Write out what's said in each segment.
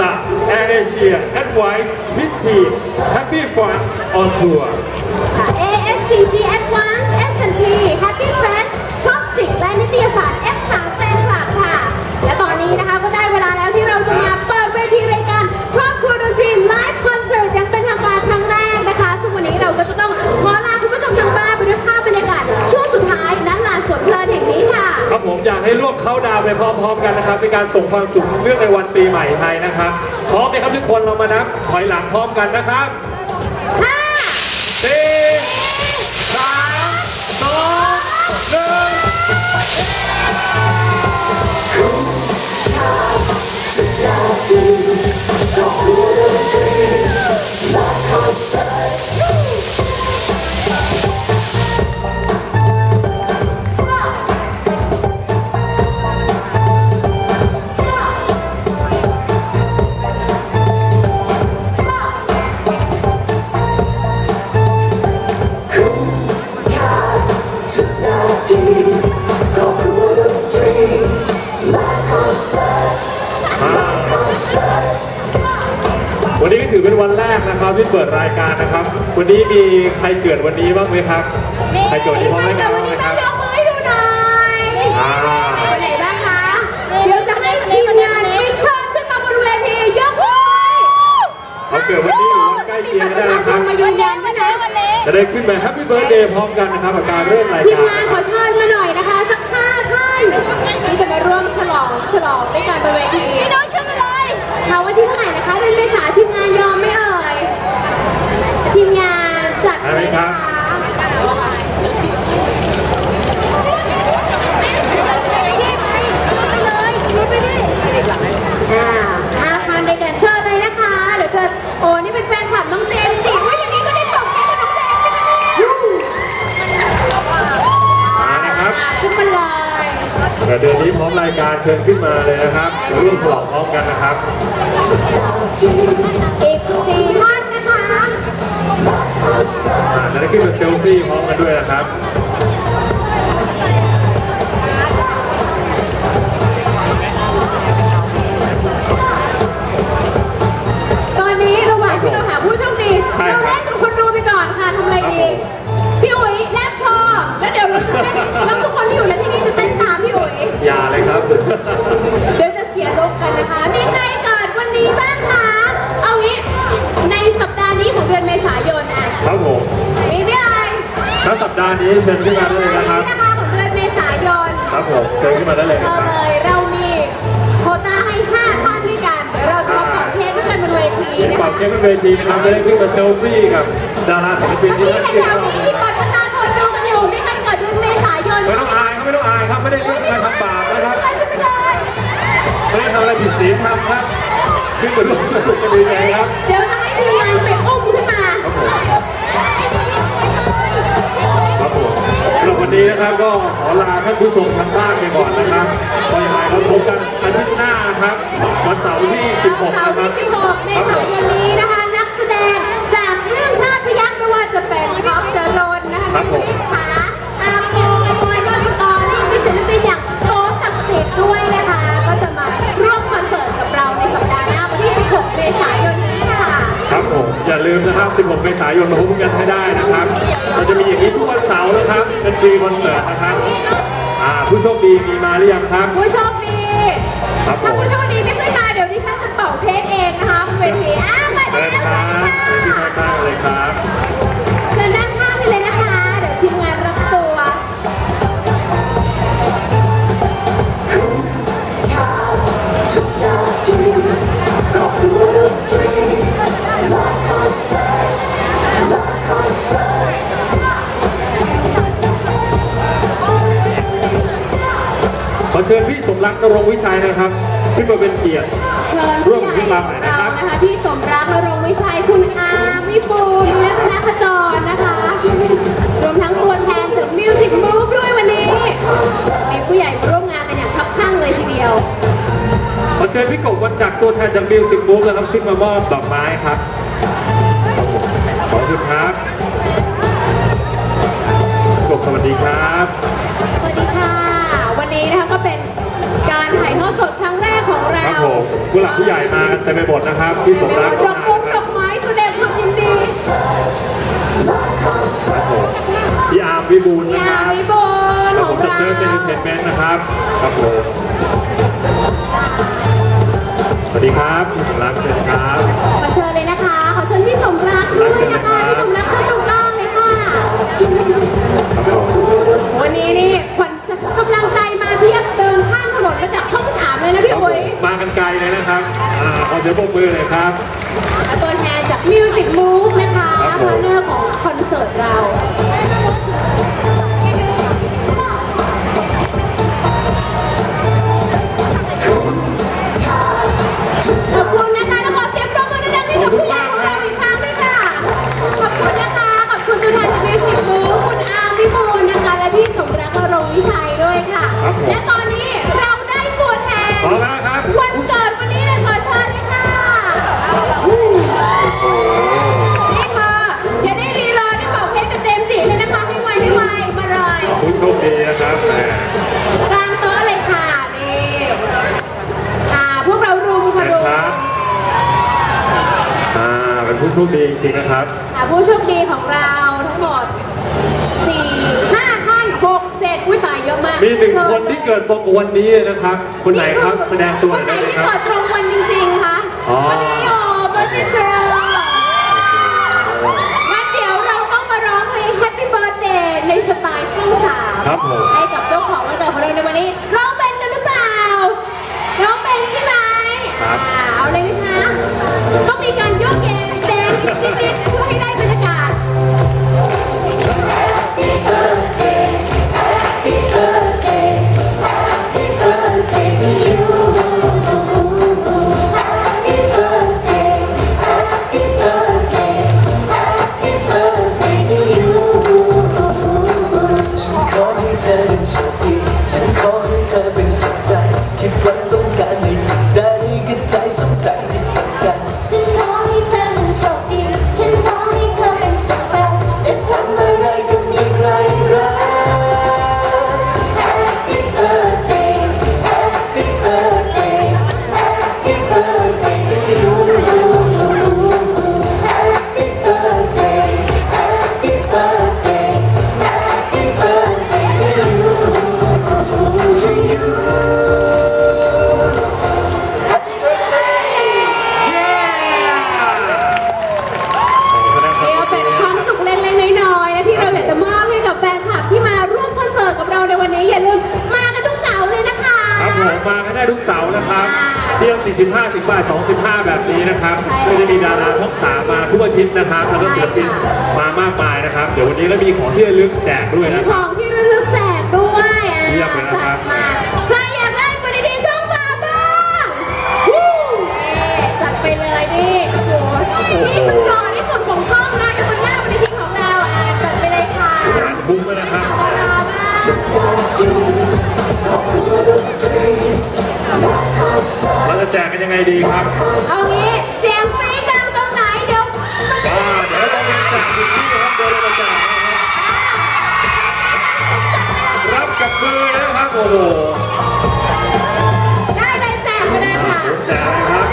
the Air Asia Advice Miss Team Happy Fun on Tourค่ะ ASCG Advance S&P Happy Fresh ชอบสิกและนิตยสาร ร เป็นการส่งความสุขเรื่องในวันปีใหม่ไทยนะครับพร้อมไหมครับทุกคนเรามานับถอยหลังพร้อมกันนะครับ กนะครับที่เปิดรายการนะครับ วันนี้มีใครเกิดวันนี้บ้างไหมครับ ใครเกิดวันมีนี้พร้อมใครไหมคเกิรัดบวันนี้คบ้ารังบยกมือให้ดูหน่อยอ่าคนไหนบ้างคะ เดี๋ยวจะให้ทีมงานมิกเชิญขึ้นมาบนเวทียกมือเขาเกิดวันนี้หรือวันใกล้เคียงปก็ระได้ชานะชคนรับมายืนยันด้วยนะจะได้ขึ้นไปแฮปปี้เบิร์ดเดย์พร้อมกันนะครับกับการเริ่มรายทีมการงานขอเชิญมาหน่อยนะคะ สักห้าท่านที่จะมาร่วมฉลองฉลองด้วยกันบนเวที ทีมงานจัดเลยนะคะอ่าห้าท่านด้วยกันเชิญเลยนะคะ เดี๋ยวจะโอ้นี่เป็นแฟนคลับน้องเจมส์สิว่าอย่างนี้ก็ได้ปกแค่กับน้องเจมส์สิคะเนี่ยมานะครับขึ้นมาเลย แต่เดือนนี้พร้อมรายการเชิญขึ้นมาเลยนะครับร่วมฉลอง ขึ้นมาเซลฟี่พร้อมกันด้วยนะครับ เค้กบนเวทีนะครับจะได้ขึ้นมาเซลฟี่กับดาราศิลปินเมื่อที่กี้ท่านเห็นชื่นแถวชอบนี้มีบัตรประชาชนดูกันอยู่ มีใครเกิดเดือนเมษายนไม่ต้องอายครับไม่ต้องอายครับไม่ได้เรื่องการทำบาปนะครับไม่เป็นไรไม่ได้ทำอะไรผิดศีลธรรมครับขึ้นมาร่วมสนุกกันดีเลยครับ เดี๋ยวจะให้ทีมงานไปอุ้มขึ้นมาครับผมครับผมสำหรับวันนี้นะครับก็ขอลาท่านผู้ชมทางบ้านไปก่อนนะครับไว้ยังไงเราพบกันอาทิตย์หน้าครับ วันเสาร์ที่ 16 เสานะร์ครัที่บ16 เมครับผษามยนนี้นะคะ นักแสดงจากเรื่องชาติพยัคฆ์ไม่ว่าจะเป็นท็อปจรนนะคะครัมีบผมวิขาอาโปบอยก็สกอร์นี่มีศิลปินอย่างโตศักดิ์สิทธิ์ด้วยนะคะ ก็จะมาร่วมคอนเสิร์ตกับเราในสัปดาห์หน้าวันที่ 16 เมษายนนี้ค่ะ ครับผม อย่าลืมนะครับ 16 เมษายนมาพบกันให้ได้นะครับ เราจะมีอย่างนี้ทุกวันเสาร์นะครับ เป็นฟรีคอนเสิร์ตนะครับ อ่า ผู้โชคดีมีมาหรือยังครับ ผู้โชคดี ครับผม ถ้าผู้โชคดีไม่ เชิญวคสรัวับสดีเชิญที่ค่ะข้างๆเลยครับเชิญด้านข้างไปเลยนะคะ เดี๋ยวทีมงานรับตัว ขอเชิญพี่สมรักนรงค์วิชัยนะครับ ขึ้นมาเป็นเกียรติเชิญผู้ใหญ่ของเรานะคะ พี่สมรักนรงค์วิชัยคุณอาพี่ปูนและคณะขจรนะคะ รวมทั้งตัวแทนจาก Music Move ด้วยวันนี้ มีผู้ใหญ่มาร่วมงานกันอย่างคับข้างเลยทีเดียว ขอเชิญพี่กบวันจักรตัวแทนจากมิวสิกบุ๊กนะครับขึ้นมามอบดอกไม้ครับ ขอบคุณครับกบสวัสดีครับ สวัสดีค่ะ วันนี้นะคะก็เป็นการถ่ายทอดสด ผมผู้หลักผู้ใหญ่มากันเต็มไปหมดนะครับที่สมรักดอกมงดอกไม้แสดงความยินดีพี่อาร์มวิบูลย์เนี่นะยครับ มีบนแล้วขผองมจะเราเซิร์ชเป็นเทนเมนต์นะครับ ครับผม สวัสดีครับพี่สมรักเชิญครับ ขอเชิญเลยนะคะ ขอเชิญพี่สมรักด้วยนะคะ พี่สมรักเชิญตรงกลางเลยค่ะ ครับผมวันนี้นี่ข มยมากันไกลเลยนะครับอ่าขอเสียงปรบมือเลยครับและตัวแทนจาก Music Move นะคะครับผมพาร์ทเนอร์ของคอนเสิร์ตเรา ขอบคุณนะคะและขอเสียงปรบมือดังๆให้กับผู้ใหญ่ ผู้โชคดีจริงๆนะครับอ่าผู้โชคดีของเราทั้งหมด 4 5 ท่าน 6 7 อุ้ยตายเยอะมากมีหนึ่งชิญคนที่เกิดตรงกับวันนี้นะครับ คนไหนครับแสดงตัวคหนน่ไหนอยได้ไหมที่ครับ เกิดตรงวันจริงๆคะอ๋อ วันนี้โอ้เบอร์ตี้เกิร์ลงั้นเดี๋ยวเราต้องมาร้องเพลง Happy Birthday ในสไตล์ช่องสามครับผม ให้กับเจ้าของวันเกิดของ ได้ทุกเสาร์นะครับ เที่ยง 45 ถึงบ่าย25 แบบนี้นะครับใช่ก็จะมีดาราช่องสามมาทุกอาทิตย์นะครับ แล้วก็ศิลปินมามากมายนะครับ เดี๋ยววันนี้เรามีของที่ระลึกแจกด้วยมีนะขครัอบ งที่ระลึกแจกด้วยอะเยี่ยมเลยนะจัครัดบมา ใครอยากได้ปฏิทินช่องสามบ้างวู้นี่จัดไปเลยนี่โอ้โหนี่คือ แจกกันยังไงดีครับเอางี้เสียงกรี๊ดดังตรงไหนเดี๋ยวมันจะอ่าได้เดี๋ยวเราต้องมีแจกอยู่ที่นะครับเดี๋ยวเราจะแจกนะครับรับกับมือนะครับโอ้โหได้เลยแจกไปเลยค่ะ แจกเลยครับ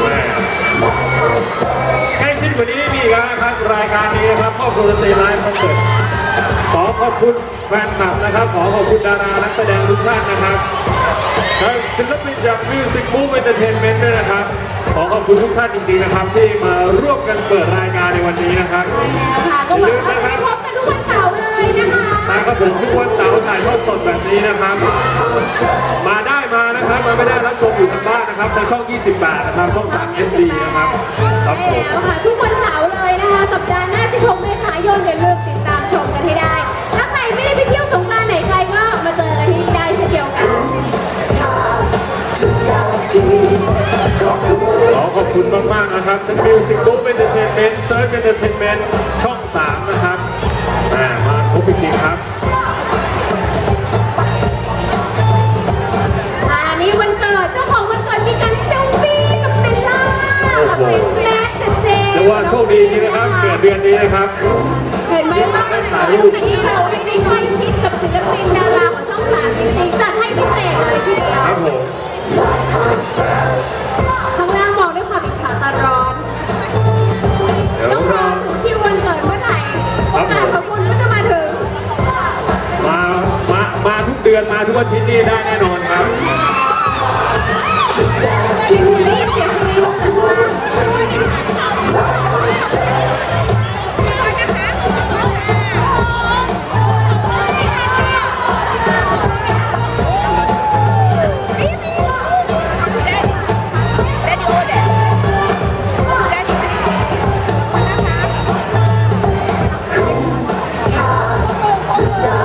แหม่ใกล้ชิดกว่านี้มีอีกแล้วนะครับรายการนี้นะครับครอบครัวดนตรีไลฟ์คอนเสิร์ตขอขอบคุณแฟนคลับนะครับ ขอขอบคุณดารานักแสดงทุกท่านนะครับและศิลปินจาก Music Move Entertainment ด้วยนะครับ ขอขอบคุณทุกท่านจริงๆนะครับ ที่มาร่วมกันเปิดรายการในวันนี้นะครับค่ะก็หวังว่าจะได้พบกันทุกวันเสาร์เลยนะคะมาครับผมทุกวันเสาร์ถ่ายทอดสดแบบนี้นะครับ มาได้มานะครับมาไม่ได้รับชมอยู่ทางบ้านนะครับในช่อง 28 นะครับช่อง 3 SD นะครับคใช่รับผม แล้วค่ะ ทุกวันเสาร์เลยนะคะ สัปดาห์หน้า16เมษายนอย่าลืมติดตามชมกันให้ได้ถ้าใค รไม่ได้ไปเที่ยวสงกรานต์ไหนใครก็มาเจอกันที่นี่ได้เช่นเดียวกัน ขอขอบคุณมากๆนะครับทั้ง Music Book Entertainment Search Entertainment ช่อง 3 นะครับแหมมาครบจริงๆครับอันนี้วันเกิดเจ้าของวันเกิดมีการเซลฟี่กับเบลล่ากับแมทกับเจเรียกว่าโชคดีจริงนะครับ เกิดเดือนนี้นะครับเเห็นไหมว่ามันเป็นที่เราได้ใกล้ชิดกับศิลปินดาราของช่องสามจริงๆจัดให้พิเศษเลยทีเดียวครั้างล่างมองด้วยความอิจฉาตาร้อนต้องรอถึงคิววันเกิดเมื่อไหร่โอกาสของคุณก็จะมาถึง มา มา มาทุกเดือนมาทุกอาทิตย์นี่ได้แน่นอนครับ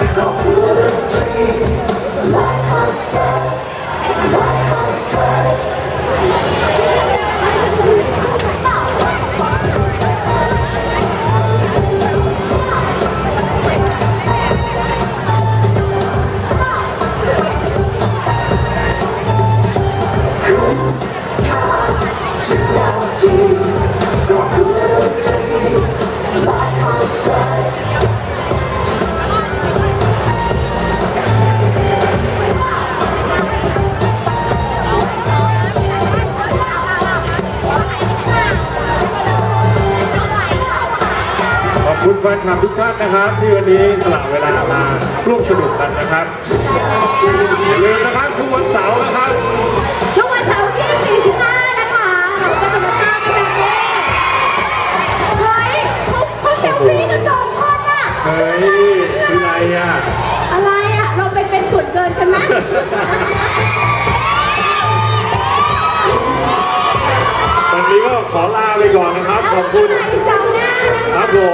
Oh, คำทุกท่านนะครับ ที่วันนี้สละเวลามาร่วมสนุกกันนะครับ